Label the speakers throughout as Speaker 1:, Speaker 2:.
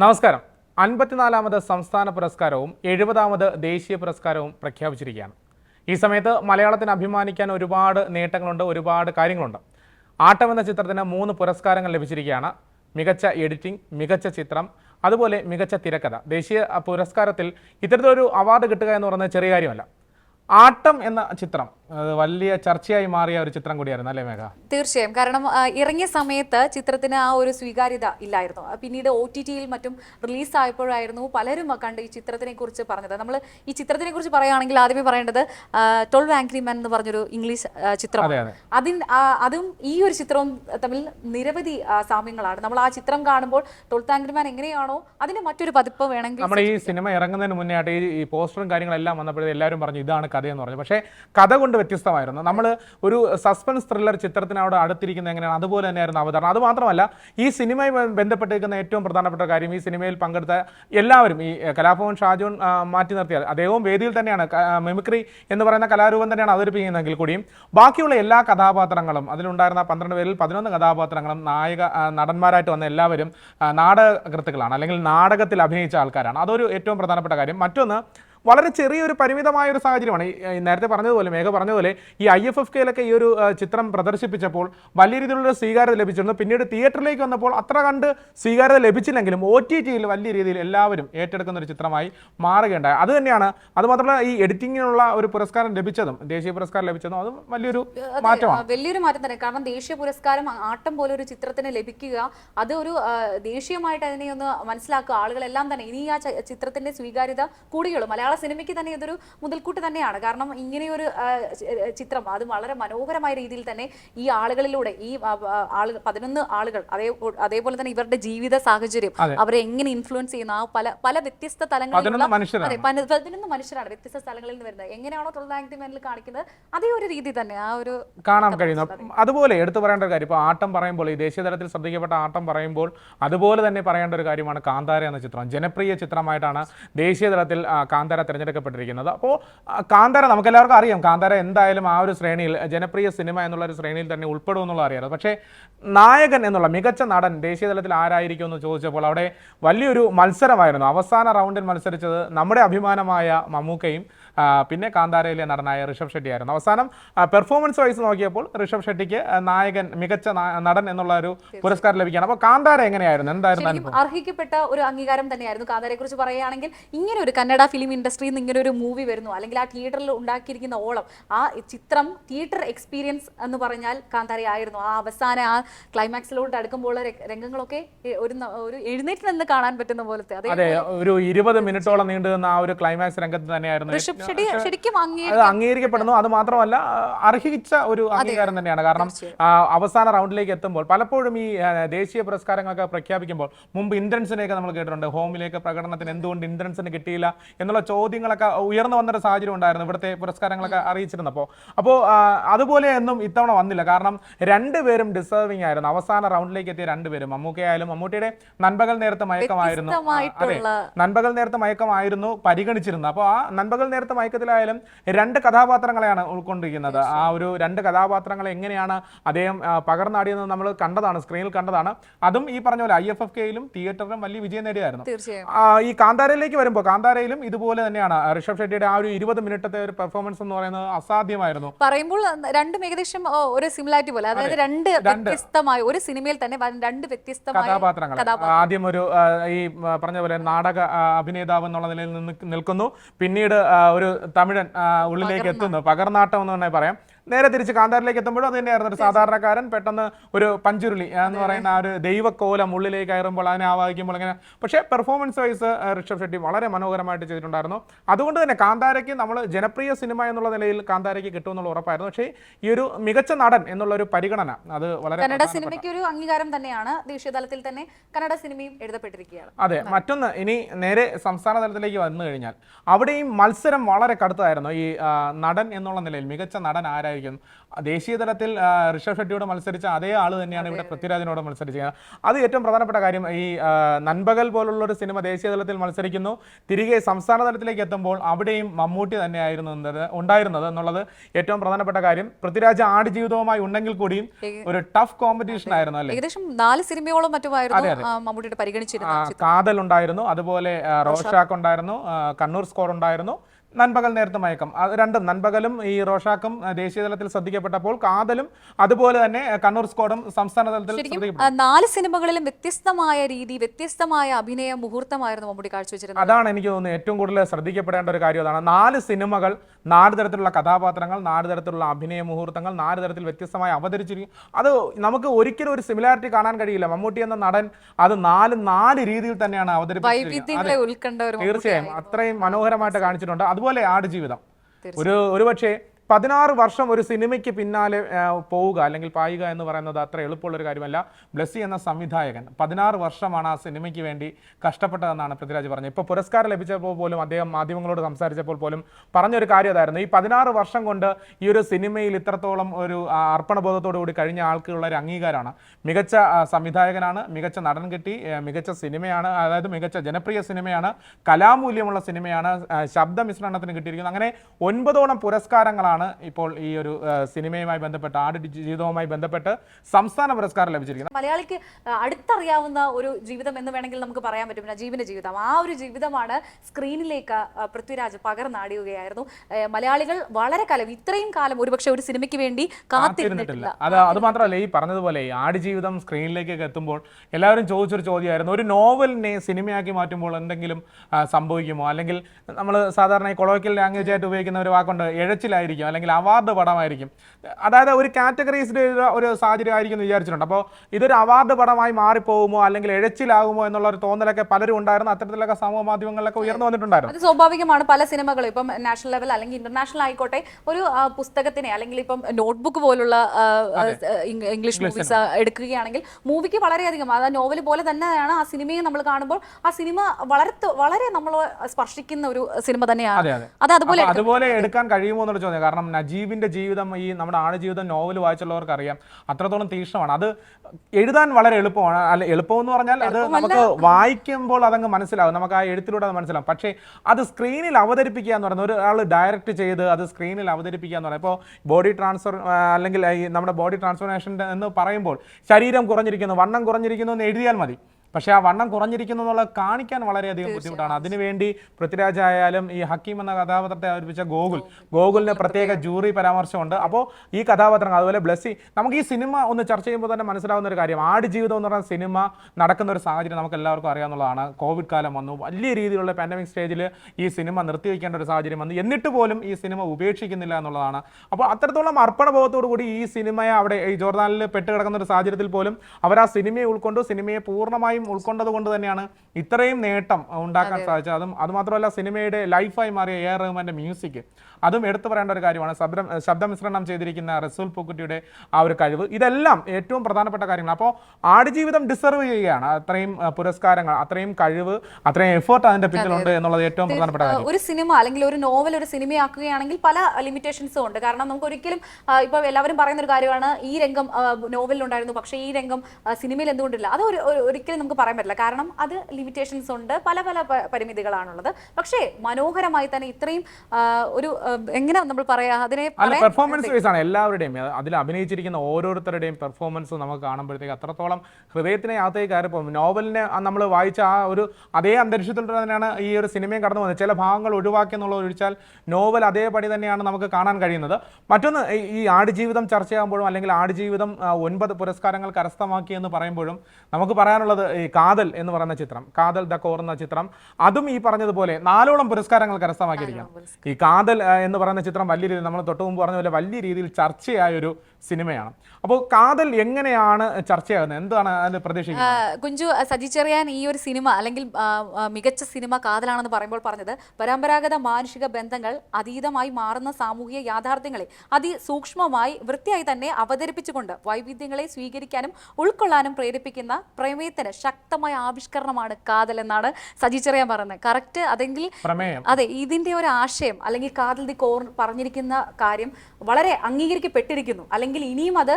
Speaker 1: നമസ്കാരം. അൻപത്തിനാലാമത് സംസ്ഥാന പുരസ്കാരവും എഴുപതാമത് ദേശീയ പുരസ്കാരവും പ്രഖ്യാപിച്ചിരിക്കുകയാണ്. ഈ സമയത്ത് മലയാളത്തിന് അഭിമാനിക്കാൻ ഒരുപാട് നേട്ടങ്ങളുണ്ട് ഒരുപാട് കാര്യങ്ങളുണ്ട്. ആട്ടം എന്ന ചിത്രത്തിന് മൂന്ന് പുരസ്കാരങ്ങൾ ലഭിച്ചിരിക്കുകയാണ്. മികച്ച എഡിറ്റിംഗ് മികച്ച ചിത്രം അതുപോലെ മികച്ച തിരക്കഥ. ദേശീയ പുരസ്കാരത്തിൽ ഇത്തരത്തിലൊരു അവാർഡ് കിട്ടുക എന്ന് പറയുന്നത് ചെറിയ കാര്യമല്ല. ആട്ടം എന്ന ചിത്രം വലിയ ചർച്ചയായി മാറിയ ഒരു ചിത്രം കൂടിയായിരുന്നു അല്ലേ മേഘ?
Speaker 2: തീർച്ചയായും. കാരണം ഇറങ്ങിയ സമയത്ത് ചിത്രത്തിന് ആ ഒരു സ്വീകാര്യത ഇല്ലായിരുന്നു. പിന്നീട് ഒ ടി ടിയിൽ മറ്റും റിലീസ് ആയപ്പോഴായിരുന്നു പലരും കണ്ട് ഈ ചിത്രത്തിനെ കുറിച്ച് പറഞ്ഞത്. നമ്മൾ ഈ ചിത്രത്തിനെ കുറിച്ച് പറയുകയാണെങ്കിൽ ആദ്യമേ പറയേണ്ടത് ട്വൽവ് ആംഗ്രി മാൻ എന്ന് പറഞ്ഞൊരു ഇംഗ്ലീഷ് ചിത്രം.
Speaker 1: അതെ അതെ.
Speaker 2: അതിൻ അതും ഈ ഒരു ചിത്രവും തമ്മിൽ നിരവധി സാമ്യങ്ങളാണ്. നമ്മൾ ആ ചിത്രം കാണുമ്പോൾ ട്വൽത്ത് ആംഗ്രി മാൻ എങ്ങനെയാണോ അതിന് മറ്റൊരു പതിപ്പ് വേണമെങ്കിൽ
Speaker 1: നമ്മുടെ ഈ സിനിമ ഇറങ്ങുന്നതിന് മുന്നേ ആയിട്ട് ഈ പോസ്റ്ററും കാര്യങ്ങളെല്ലാം വന്നപ്പോഴേ എല്ലാവരും പറഞ്ഞു ഇതാണ് കഥയെന്ന് പറഞ്ഞു. പക്ഷേ കഥ കൊണ്ട് വ്യത്യസ്തമായിരുന്നു. നമ്മൾ ഒരു സസ്പെൻസ് ത്രില്ലർ ചിത്രത്തിന് അവിടെ അടുത്തിരിക്കുന്നത് എങ്ങനെയാണ്? അതുപോലെ തന്നെയായിരുന്നു അവതരണം. അതുമാത്രമല്ല ഈ സിനിമയുമായി ബന്ധപ്പെട്ടിരിക്കുന്ന ഏറ്റവും പ്രധാനപ്പെട്ട കാര്യം ഈ സിനിമയിൽ പങ്കെടുത്ത എല്ലാവരും ഈ കലാഭവൻ ഷാജോൺ മാറ്റി നിർത്തിയാൽ അദ്ദേഹവും വേദിയിൽ തന്നെയാണ്. മിമിക്രി എന്ന് പറയുന്ന കലാരൂപം തന്നെയാണ് അവതരിപ്പിക്കുന്നതെങ്കിൽ കൂടിയും ബാക്കിയുള്ള എല്ലാ കഥാപാത്രങ്ങളും അതിലുണ്ടായിരുന്ന പന്ത്രണ്ട് പേരിൽ പതിനൊന്ന് കഥാപാത്രങ്ങളും നായക നടന്മാരായിട്ട് വന്ന എല്ലാവരും നാടകൃത്തുക്കളാണ് അല്ലെങ്കിൽ നാടകത്തിൽ അഭിനയിച്ച ആൾക്കാരാണ്. അതൊരു ഏറ്റവും പ്രധാനപ്പെട്ട കാര്യം. മറ്റൊന്ന് വളരെ ചെറിയൊരു പരിമിതമായ ഒരു സാഹചര്യമാണ് നേരത്തെ പറഞ്ഞതുപോലെ മേഘ പറഞ്ഞതുപോലെ ഈ ഐ എഫ് എഫ് കെയിലൊക്കെ ഈ ഒരു ചിത്രം പ്രദർശിപ്പിച്ചപ്പോൾ വലിയ രീതിയിലുള്ള സ്വീകാര്യത ലഭിച്ചിരുന്നു. പിന്നീട് തിയേറ്ററിലേക്ക് വന്നപ്പോൾ അത്ര കണ്ട് സ്വീകാര്യത ലഭിച്ചില്ലെങ്കിലും ഒ ടി ടിയിൽ വലിയ രീതിയിൽ എല്ലാവരും ഏറ്റെടുക്കുന്ന ഒരു ചിത്രമായി മാറുകയുണ്ടായി. അത് തന്നെയാണ് അതുമാത്രമല്ല ഈ എഡിറ്റിങ്ങിനുള്ള ഒരു പുരസ്കാരം ലഭിച്ചതും ദേശീയ പുരസ്കാരം ലഭിച്ചതും അതും വലിയൊരു മാറ്റമാണ്.
Speaker 2: വലിയൊരു മാറ്റം തന്നെ. കാരണം ദേശീയ പുരസ്കാരം ആട്ടം പോലെ ഒരു ചിത്രത്തിന് ലഭിക്കുക അത് ഒരു ദേശീയമായിട്ട് അതിനെ ഒന്ന് മനസ്സിലാക്കുക ആളുകളെല്ലാം തന്നെ ഇനി ആ ചിത്രത്തിന്റെ സ്വീകാര്യത കൂടിയുള്ളൂ. മലയാള സിനിമയ്ക്ക് തന്നെ ഇതൊരു മുതൽക്കൂട്ട് തന്നെയാണ്. കാരണം ഇങ്ങനെയൊരു ചിത്രം അത് വളരെ മനോഹരമായ രീതിയിൽ തന്നെ ഈ ആളുകളിലൂടെ ഈ ആളുകൾ പതിനൊന്ന് ആളുകൾ അതേ അതേപോലെ തന്നെ ഇവരുടെ ജീവിത സാഹചര്യം. അവരെ എങ്ങനെ ഇൻഫ്ലുവൻസ് ചെയ്യുന്ന ആ പല പല വ്യത്യസ്ത തലങ്ങളിലുള്ള. അതെ പതിനൊന്ന് മനുഷ്യരാണ് വ്യത്യസ്ത സ്ഥലങ്ങളിൽ നിന്ന് വരുന്നത്. എങ്ങനെയാണോ ട്വൽവ് ആക്ടി മാനിൽ കാണിക്കുന്നത് അതേ ഒരു രീതി തന്നെ ആ ഒരു
Speaker 1: കാണാൻ കഴിയുന്നു. അതുപോലെ എടുത്തു പറയേണ്ട ഒരു കാര്യം ഇപ്പോൾ ആട്ടം പറയുമ്പോൾ ഈ ദേശീയ തലത്തിൽ ശ്രദ്ധിക്കപ്പെട്ട ആട്ടം പറയുമ്പോൾ അതുപോലെ തന്നെ പറയേണ്ട ഒരു കാര്യമാണ് കാന്താര എന്ന ചിത്രം. ജനപ്രിയ ചിത്രമായിട്ടാണ് ദേശീയ തലത്തിൽ ആ, കാന്താര തിരഞ്ഞെടുക്കപ്പെട്ടിരിക്കുന്നത്. അപ്പോൾ കാന്താര നമുക്കെല്ലാവർക്കും അറിയാം. കാന്താര എന്തായാലും ആ ഒരു ശ്രേണിയിൽ ജനപ്രിയ സിനിമ എന്നുള്ള ഒരു ശ്രേണിയിൽ തന്നെ ഉൾപ്പെടും എന്നുള്ള അറിയാം. പക്ഷേ നായകൻ എന്നുള്ള മികച്ച നടൻ ദേശീയ തലത്തിൽ ആരായിരിക്കും എന്ന് ചോദിച്ചപ്പോൾ അവിടെ വലിയൊരു മത്സരമായിരുന്നു. അവസാന റൗണ്ടിൽ മത്സരിച്ചത് നമ്മുടെ അഭിമാനമായ മമ്മൂക്കയും പിന്നെ കാന്താരയിലെ നടനായ ഋഷഭ് ഷെട്ടി ആയിരുന്നു അവസാനം പെർഫോമൻസ് വൈസ് നോക്കിയപ്പോൾ ഋഷഭ് ഷെട്ടിക്ക് നായകൻ മികച്ച നടൻ എന്നുള്ള ഒരു പുരസ്കാരം ലഭിക്കുകയാണ്. അപ്പോൾ കാന്താര എങ്ങനെയായിരുന്നു? എന്തായിരുന്നു
Speaker 2: അർഹിക്കപ്പെട്ട ഒരു അംഗീകാരം തന്നെയായിരുന്നു കാന്താരയെ കുറിച്ച് പറയുകയാണെങ്കിൽ ഇങ്ങനെ ഒരു കന്നഡ ഫിലിം ഇൻഡസ്ട്രിയിൽ നിന്ന് ഇങ്ങനെ ഒരു മൂവി വരുന്നു. അല്ലെങ്കിൽ ആ തിയേറ്ററിൽ ഉണ്ടാക്കിയിരിക്കുന്ന ഓളം ആ ചിത്രം തിയേറ്റർ എക്സ്പീരിയൻസ് എന്ന് പറഞ്ഞാൽ കാന്താരയായിരുന്നു. ആ അവസാന ആ ക്ലൈമാക്സിലോട്ട് അടുക്കുമ്പോൾ രംഗങ്ങളൊക്കെ ഒരു ഒരു എഴുന്നേറ്റ് നിന്ന് കാണാൻ പറ്റുന്ന പോലത്തെ അതേ
Speaker 1: ഒരു ഇരുപത് മിനിറ്റോളം നീണ്ടുന്ന ആ ഒരു ക്ലൈമാക്സ് രംഗത്ത് തന്നെയായിരുന്നു
Speaker 2: ശരിക്കും
Speaker 1: അംഗീകരിക്കപ്പെടുന്നു. അത് മാത്രമല്ല അർഹിച്ച ഒരു അംഗീകാരം തന്നെയാണ്. കാരണം അവസാന റൗണ്ടിലേക്ക് എത്തുമ്പോൾ പലപ്പോഴും ഈ ദേശീയ പുരസ്കാരങ്ങളൊക്കെ പ്രഖ്യാപിക്കുമ്പോൾ മുമ്പ് ഇന്ദ്രൻസിനെയൊക്കെ നമ്മൾ കേട്ടിട്ടുണ്ട്. ഹോമിലേക്ക് പ്രകടനത്തിന് എന്തുകൊണ്ട് ഇന്ദ്രൻസിന് കിട്ടിയില്ല എന്നുള്ള ചോദ്യങ്ങളൊക്കെ ഉയർന്നു വന്നൊരു സാഹചര്യം ഉണ്ടായിരുന്നു ഇവിടുത്തെ പുരസ്കാരങ്ങളൊക്കെ അറിയിച്ചിരുന്നപ്പോൾ. അപ്പോൾ അതുപോലെ ഒന്നും ഇത്തവണ വന്നില്ല. കാരണം രണ്ടുപേരും ഡിസേർവിംഗ് ആയിരുന്നു. അവസാന റൗണ്ടിലേക്ക് എത്തിയ രണ്ടുപേരും മമ്മൂക്കയായാലും മമ്മൂട്ടിയുടെ നൻപകൽ നേരത്തെ മയക്കമായിരുന്നു. അതെ. നൻപകൽ നേരത്തെ മയക്കമായിരുന്നു പരിഗണിച്ചിരുന്നത് അപ്പോൾ ആ നൻപകൽ നേരത്തെ മയക്കത്തിലായാലും രണ്ട് കഥാപാത്രങ്ങളെയാണ് ഉൾക്കൊണ്ടിരിക്കുന്നത്. ആ ഒരു രണ്ട് കഥാപാത്രങ്ങളെ എങ്ങനെയാണ് അദ്ദേഹം പകർന്നാടിയെന്ന് നമ്മൾ കണ്ടതാണ് സ്ക്രീനിൽ കണ്ടതാണ്. അതും ഈ പറഞ്ഞ പോലെ ഐ എഫ് എഫ് കെയിലും തിയേറ്ററിലും വലിയ വിജയം നേടിയായിരുന്നു. ഈ കാന്താരയിലേക്ക് വരുമ്പോൾ കാന്താരയിലും ഇതുപോലെ തന്നെയാണ് ഋഷഭ് ഷെട്ടിയുടെ ആ ഒരു ഇരുപത് മിനിറ്റത്തെ ഒരു പെർഫോമൻസ് എന്ന് പറയുന്നത് അസാധ്യമായിരുന്നു.
Speaker 2: പറയുമ്പോൾ രണ്ടും ഏകദേശം ഒരു സിമിലാരിറ്റി പോലെ അതായത് രണ്ട് വ്യത്യസ്തമായ ഒരു സിനിമയിൽ തന്നെ രണ്ട് വ്യത്യസ്ത
Speaker 1: കഥാപാത്രങ്ങൾ. ആദ്യം ഒരു ഈ പറഞ്ഞ പോലെ നാടക അഭിനേതാവ് എന്നുള്ള നിലയിൽ നിന്ന് നിൽക്കുന്നു. പിന്നീട് ആ, ഒരു തമിഴൻ ഉള്ളിലേക്ക് എത്തുന്നു. പകർനാട്ടം എന്ന് തന്നെ പറയാം. നേരെ തിരിച്ച് കാന്താരിലേക്ക് എത്തുമ്പോഴും അത് തന്നെയായിരുന്നു. ഒരു സാധാരണക്കാരൻ പെട്ടെന്ന് ഒരു പഞ്ചുരുളി എന്ന് പറയുന്ന ആ ഒരു ദൈവക്കോലം ഉള്ളിലേക്ക് കയറുമ്പോൾ അതിനെ ആവാഹിക്കുമ്പോൾ ഇങ്ങനെ പക്ഷേ പെർഫോമൻസ് വൈസ് ഋഷഭ് ഷെട്ടി വളരെ മനോഹരമായിട്ട് ചെയ്തിട്ടുണ്ടായിരുന്നു. അതുകൊണ്ട് തന്നെ കാന്താരയ്ക്ക് നമ്മൾ ജനപ്രിയ സിനിമ എന്നുള്ള നിലയിൽ കാന്താരയ്ക്ക് കിട്ടുമെന്നുള്ള ഉറപ്പായിരുന്നു. പക്ഷേ ഈ ഒരു മികച്ച നടൻ എന്നുള്ള ഒരു പരിഗണന അത് വളരെ
Speaker 2: കന്നഡ സിനിമയ്ക്ക് ഒരു അംഗീകാരം തന്നെയാണ് ദേശീയ തലത്തിൽ തന്നെ കന്നഡ സിനിമയും എഴുതപ്പെട്ടിരിക്കുകയാണ്.
Speaker 1: അതെ മറ്റൊന്ന് ഇനി നേരെ സംസ്ഥാന തലത്തിലേക്ക് വന്നു കഴിഞ്ഞാൽ അവിടെയും മത്സരം വളരെ കടുത്തതായിരുന്നു. ഈ നടൻ എന്നുള്ള നിലയിൽ മികച്ച നടൻ ആരായിരിക്കും മനസ്സിലായിരിക്കും ദേശീയ തലത്തിൽ ഋഷഭ് ഷെട്ടിയോട് മത്സരിച്ച അതേ ആൾ തന്നെയാണ് ഇവിടെ പൃഥ്വിരാജിനോട് മത്സരിച്ചത്. അത് ഏറ്റവും പ്രധാനപ്പെട്ട കാര്യം ഈ നൻപകൽ പോലുള്ള ഒരു സിനിമ ദേശീയ തലത്തിൽ മത്സരിക്കുന്നു. തിരികെ സംസ്ഥാന തലത്തിലേക്ക് എത്തുമ്പോൾ അവിടെയും മമ്മൂട്ടി തന്നെയായിരുന്നു ഉണ്ടായിരുന്നത് എന്നുള്ളത് ഏറ്റവും പ്രധാനപ്പെട്ട കാര്യം. പൃഥ്വിരാജ് ആടുജീവിതവുമായി ഉണ്ടെങ്കിൽ കൂടിയും ഒരു ടഫ് കോമ്പറ്റീഷൻ ആയിരുന്നു അല്ലേ?
Speaker 2: ഏകദേശം നാല് സിനിമയോളം മറ്റുമായിരുന്നു മമ്മൂട്ടിയുടെ
Speaker 1: കാതൽ ഉണ്ടായിരുന്നു അതുപോലെ റോഷാക്ക് ഉണ്ടായിരുന്നു കണ്ണൂർ സ്കോർ ഉണ്ടായിരുന്നു. നൻപകൽ നേരത്തെ മയക്കം. അത് രണ്ടും നൻപകലും ഈ റോഷാക്കും ദേശീയതലത്തിൽ ദേശീയ തലത്തിൽ ശ്രദ്ധിക്കപ്പെട്ടപ്പോൾ കാതലും അതുപോലെ തന്നെ കണ്ണൂർ സ്കോഡും സംസ്ഥാന തലത്തിൽ
Speaker 2: നാല് സിനിമകളിലും വ്യത്യസ്തമായ രീതി വ്യത്യസ്തമായ അഭിനയ മുഹൂർത്തമായിരുന്നു മമ്മൂട്ടി കാഴ്ചവെച്ചിരുന്നത്.
Speaker 1: അതാണ് എനിക്ക് തോന്നുന്നത് ഏറ്റവും കൂടുതൽ ശ്രദ്ധിക്കപ്പെടേണ്ട ഒരു കാര്യം. അതാണ് നാല് സിനിമകൾ നാല് തരത്തിലുള്ള കഥാപാത്രങ്ങൾ നാല് തരത്തിലുള്ള അഭിനയ മുഹൂർത്തങ്ങൾ നാല് തരത്തിൽ വ്യത്യസ്തമായി അവതരിച്ചിരിക്കും അത് നമുക്ക് ഒരിക്കലും ഒരു സിമിലാരിറ്റി കാണാൻ കഴിയില്ല. മമ്മൂട്ടി എന്ന നടൻ അത് നാല് നാല് രീതിയിൽ തന്നെയാണ്
Speaker 2: അവതരിപ്പിച്ചത്
Speaker 1: തീർച്ചയായും. അത്രയും മനോഹരമായിട്ട് കാണിച്ചിട്ടുണ്ട്. അതുപോലെ ആടുജീവിതം. ഒരു ഒരുപക്ഷെ പതിനാറ് വർഷം ഒരു സിനിമയ്ക്ക് പിന്നാലെ പോവുക അല്ലെങ്കിൽ പായുക എന്ന് പറയുന്നത് അത്ര എളുപ്പമുള്ളൊരു കാര്യമല്ല. ബ്ലസ്സി എന്ന സംവിധായകൻ പതിനാറ് വർഷമാണ് ആ സിനിമയ്ക്ക് വേണ്ടി കഷ്ടപ്പെട്ടതെന്നാണ് പൃഥ്വിരാജ് പറഞ്ഞത്. ഇപ്പോൾ പുരസ്കാരം ലഭിച്ചപ്പോൾ പോലും അദ്ദേഹം മാധ്യമങ്ങളോട് സംസാരിച്ചപ്പോൾ പോലും പറഞ്ഞൊരു കാര്യം അതായിരുന്നു ഈ പതിനാറ് വർഷം കൊണ്ട് ഈ ഒരു സിനിമയിൽ ഇത്രത്തോളം ഒരു അർപ്പണബോധത്തോടു കൂടി കഴിഞ്ഞ ആൾക്കുള്ള ഒരു അംഗീകാരമാണ്. മികച്ച സംവിധായകനാണ് മികച്ച നടൻ കിട്ടി മികച്ച സിനിമയാണ് അതായത് മികച്ച ജനപ്രിയ സിനിമയാണ് കലാമൂല്യമുള്ള സിനിമയാണ് ശബ്ദമിശ്രണത്തിന് ശബ്ദ മിശ്രണത്തിന് കിട്ടിയിരിക്കുന്നത്. അങ്ങനെ ഒൻപതോളം പുരസ്കാരങ്ങളാണ് ഇപ്പോൾ ഈ ഒരു സിനിമയുമായി ബന്ധപ്പെട്ട് ആട് ജീവിതവുമായി ബന്ധപ്പെട്ട് സംസ്ഥാന പുരസ്കാരം ലഭിച്ചിരിക്കുന്നത്.
Speaker 2: മലയാളിക്ക് അടുത്തറിയാവുന്ന ഒരു ജീവിതം എന്ന് വേണമെങ്കിൽ നമുക്ക് പറയാൻ പറ്റും. നജീബിന്റെ ജീവിതം. ആ ഒരു ജീവിതമാണ് സ്ക്രീനിലേക്ക് പൃഥ്വിരാജ് പകർന്നാടുകയായിരുന്നു മലയാളികൾ വളരെ കാലം ഇത്രയും കാലം ഒരുപക്ഷെ ഒരു സിനിമയ്ക്ക് വേണ്ടി കാത്തിരുന്നിട്ടില്ല.
Speaker 1: അത് അത് മാത്രമല്ല ഈ പറഞ്ഞതുപോലെ ആട് ജീവിതം സ്ക്രീനിലേക്കൊക്കെ എത്തുമ്പോൾ എല്ലാവരും ചോദിച്ചൊരു ചോദ്യമായിരുന്നു. ഒരു നോവലിനെ സിനിമയാക്കി മാറ്റുമ്പോൾ എന്തെങ്കിലും സംഭവിക്കുമോ? അല്ലെങ്കിൽ നമ്മൾ സാധാരണ ഈ കൊളോക്കിയൽ ലാംഗ്വേജ് ആയിട്ട് ഉപയോഗിക്കുന്ന ഒരു വാക്കുണ്ട് എഴച്ചിലായിരിക്കും. അല്ലെങ്കിൽ അവാർഡ് പടമായിരിക്കും. അതായത് ഒരു കാറ്റഗറീസിൽ ഒരു സാഹചര്യം ആയിരിക്കും എന്ന് വിചാരിച്ചിട്ടുണ്ട്. അപ്പോൾ ഇതൊരു അവാർഡ് പടമായി മാറിപ്പോകുമോ അല്ലെങ്കിൽ എഴച്ചിലാകുമോ എന്നുള്ള ഒരു തോന്നലൊക്കെ പലരും ഉണ്ടായിരുന്നു. അത്തരത്തിലൊക്കെ സമൂഹ മാധ്യമങ്ങളിലൊക്കെ ഉയർന്നു വന്നിട്ടുണ്ടായിരുന്നു.
Speaker 2: അത് സ്വാഭാവികമാണ്. പല സിനിമകളും ഇപ്പം നാഷണൽ ലെവൽ അല്ലെങ്കിൽ ഇന്റർനാഷണൽ ആയിക്കോട്ടെ ഒരു പുസ്തകത്തിനെ അല്ലെങ്കിൽ ഇപ്പം നോട്ട്ബുക്ക് പോലുള്ള ഇംഗ്ലീഷ് മൂവീസ് എടുക്കുകയാണെങ്കിൽ മൂവിക്ക് വളരെയധികം അതായത് നോവൽ പോലെ തന്നെയാണ് ആ സിനിമയെ നമ്മൾ കാണുമ്പോൾ ആ സിനിമ വളരെ വളരെ നമ്മൾ സ്പർശിക്കുന്ന ഒരു സിനിമ തന്നെയാണ്.
Speaker 1: അത്
Speaker 2: അതുപോലെ
Speaker 1: അതുപോലെ എടുക്കാൻ കഴിയുമോ എന്നുള്ള ചോദ്യം. കാരണം നജീബിന്റെ ജീവിതം ഈ നമ്മുടെ ആടുജീവിതം നോവൽ വായിച്ചുള്ളവർക്ക് അറിയാം അത്രത്തോളം തീക്ഷ്ണമാണ്. അത് എഴുതാൻ വളരെ എളുപ്പമാണ്. അല്ല എളുപ്പം എന്ന് പറഞ്ഞാൽ അത് നമുക്ക് വായിക്കുമ്പോൾ അതങ്ങ് മനസ്സിലാവും. നമുക്ക് ആ എഴുത്തിലൂടെ അത് മനസ്സിലാവും. പക്ഷേ അത് സ്ക്രീനിൽ അവതരിപ്പിക്കുക എന്ന് പറയുന്നത് ഒരാൾ ഡയറക്റ്റ് ചെയ്ത് അത് സ്ക്രീനിൽ അവതരിപ്പിക്കുക എന്ന് പറയുന്നത്. ഇപ്പോൾ ബോഡി ട്രാൻസ്ഫർ അല്ലെങ്കിൽ നമ്മുടെ ബോഡി ട്രാൻസ്ഫോർമേഷൻ എന്ന് പറയുമ്പോൾ ശരീരം കുറഞ്ഞിരിക്കുന്നു വണ്ണം കുറഞ്ഞിരിക്കുന്നു എന്ന് എഴുതിയാൽ മതി. പക്ഷേ ആ വണ്ണം കുറഞ്ഞിരിക്കുന്നു എന്നുള്ളത് കാണിക്കാൻ വളരെയധികം ബുദ്ധിമുട്ടാണ്. അതിനുവേണ്ടി പൃഥ്വിരാജ് ആയാലും ഈ ഹക്കീം എന്ന കഥാപാത്രത്തെ അവതരിപ്പിച്ച ഗോകുൽ. ഗോകുലിന് പ്രത്യേക ജൂറി പരാമർശമുണ്ട്. അപ്പോൾ ഈ കഥാപാത്രങ്ങൾ അതുപോലെ ബ്ലസ്സി നമുക്ക് ഈ സിനിമ ഒന്ന് ചർച്ച ചെയ്യുമ്പോൾ തന്നെ മനസ്സിലാവുന്ന ഒരു കാര്യം. ആട് ജീവിതം എന്ന് പറയുന്ന സിനിമ നടക്കുന്ന ഒരു സാഹചര്യം നമുക്ക് എല്ലാവർക്കും അറിയാവുന്നതാണ്. കോവിഡ് കാലം വന്നു. വലിയ രീതിയിലുള്ള പാൻഡമിക് സ്റ്റേജിൽ ഈ സിനിമ നിർത്തിവെക്കേണ്ട ഒരു സാഹചര്യം വന്നു. എന്നിട്ട് പോലും ഈ സിനിമ ഉപേക്ഷിക്കുന്നില്ല എന്നുള്ളതാണ്. അപ്പോൾ അത്രത്തോളം അർപ്പണബോധത്തോടു കൂടി ഈ സിനിമയെ അവിടെ ഈ ജോർദാനിൽ പെട്ടുകിടക്കുന്ന ഒരു സാഹചര്യത്തിൽ പോലും അവർ ആ സിനിമയെ ഉൾക്കൊണ്ടു സിനിമയെ പൂർണമായും ഉൾക്കൊണ്ടത് കൊണ്ട് തന്നെയാണ് ഇത്രയും നേട്ടം ഉണ്ടാക്കാൻ സാധിച്ചത്. അതും അതുമാത്രമല്ല സിനിമയുടെ ലൈഫായി മാറിയ എ ആർ റഹ്മാന്റെ മ്യൂസിക്. അതും എടുത്തു പറയേണ്ട ഒരു കാര്യമാണ്. ശബ്ദം ശബ്ദമിശ്രണം ചെയ്തിരിക്കുന്ന റസൂൽ പൂക്കുട്ടിയുടെ ആ ഒരു കഴിവ്. ഇതെല്ലാം ഏറ്റവും പ്രധാനപ്പെട്ട കാര്യങ്ങൾ അപ്പോൾ ആടുജീവിതം ഡിസർവ് ചെയ്യുകയാണ്. അത്രയും പുരസ്കാരങ്ങൾ അത്രയും കഴിവ് അത്രയും എഫേർട്ട് അതിന്റെ പിന്നിലുണ്ട് എന്നുള്ളത് ഏറ്റവും പ്രധാനപ്പെട്ട കാര്യം.
Speaker 2: ഒരു സിനിമ അല്ലെങ്കിൽ ഒരു നോവൽ ഒരു സിനിമയാക്കുകയാണെങ്കിൽ പല ലിമിറ്റേഷൻസും ഉണ്ട്. കാരണം നമുക്ക് ഒരിക്കലും ഇപ്പൊ എല്ലാവരും പറയുന്ന ഒരു കാര്യമാണ് ഈ രംഗം നോവലിൽ ഉണ്ടായിരുന്നു പക്ഷേ ഈ രംഗം സിനിമയിൽ എന്തുകൊണ്ടില്ല. അത് ഒരു ഒരു- ഒരിക്കലും നമുക്ക് പറയാൻ പറ്റില്ല. കാരണം അത് ലിമിറ്റേഷൻസ് ഉണ്ട്. പല പല പരിമിതികളാണുള്ളത്. പക്ഷേ മനോഹരമായി തന്നെ ഇത്രയും ഒരു എങ്ങനെ നമ്മൾ പറയാ അതിനെ
Speaker 1: പെർഫോമൻസ് വൈസ് ആണ്. എല്ലാവരുടെയും അതിൽ അഭിനയിച്ചിരിക്കുന്ന ഓരോരുത്തരുടെയും പെർഫോമൻസ് നമുക്ക് കാണുമ്പോഴത്തേക്ക് അത്രത്തോളം ഹൃദയത്തിനെ അകത്തേക്ക് ആരും നോവലിനെ നമ്മൾ വായിച്ച ആ ഒരു അതേ അന്തരീക്ഷത്തിൽ തന്നെയാണ് ഈ ഒരു സിനിമയും കടന്നു പോകുന്നത്. ചില ഭാഗങ്ങൾ ഒഴിവാക്കി എന്നുള്ളത് ഒഴിച്ചാൽ നോവൽ അതേപടി തന്നെയാണ് നമുക്ക് കാണാൻ കഴിയുന്നത്. മറ്റൊന്ന് ഈ- ആടുജീവിതം ചർച്ചയാകുമ്പോഴും അല്ലെങ്കിൽ ആടുജീവിതം ഒൻപത് പുരസ്കാരങ്ങൾ കരസ്ഥമാക്കി എന്ന് പറയുമ്പോഴും നമുക്ക് പറയാനുള്ളത് ഈ കാതൽ എന്ന് പറയുന്ന ചിത്രം കാതൽ ദ കോർ എന്ന ചിത്രം അതും ഈ പറഞ്ഞതുപോലെ നാലോളം പുരസ്കാരങ്ങൾ കരസ്ഥമാക്കിയിരിക്കാം ഈ കാതൽ എന്ന് പറയുന്ന ചിത്രം വലിയ രീതിയിൽ നമ്മൾ തൊട്ടുമുമ്പ് പറഞ്ഞ പോലെ വലിയ രീതിയിൽ ചർച്ചയായ ഒരു സിനിമയാണ്. അപ്പോൾ കാതൽ എങ്ങനെയാണ് ചർച്ചയാകുന്നത്? എന്താണ് അതിന് പ്രതീക്ഷിക്കുന്നത്?
Speaker 2: കുഞ്ചു സജി ചെറിയാൻ ഈ ഒരു സിനിമ അല്ലെങ്കിൽ മികച്ച സിനിമ കാതലാണെന്ന് പറയുമ്പോൾ പറഞ്ഞത് പരമ്പരാഗത മാനുഷിക ബന്ധങ്ങൾ അതീതമായി മാറുന്ന സാമൂഹിക യാഥാർത്ഥ്യങ്ങളെ അതിസൂക്ഷ്മമായി വൃത്തിയായി തന്നെ അവതരിപ്പിച്ചുകൊണ്ട് വൈവിധ്യങ്ങളെ സ്വീകരിക്കാനും ഉൾക്കൊള്ളാനും പ്രേരിപ്പിക്കുന്ന പ്രമേയത്തിന് ശക്തമായ ആവിഷ്കരണമാണ് കാതൽ എന്നാണ് സജി ചെറിയാൻ പറയുന്നത്. കറക്റ്റ് അതെങ്കിൽ അതെ ഇതിന്റെ ഒരു ആശയം അല്ലെങ്കിൽ കാതൽ ദി കോർ പറഞ്ഞിരിക്കുന്ന കാര്യം വളരെ അംഗീകരിക്കപ്പെട്ടിരിക്കുന്നു. അല്ലെങ്കിൽ ഇനിയും അത്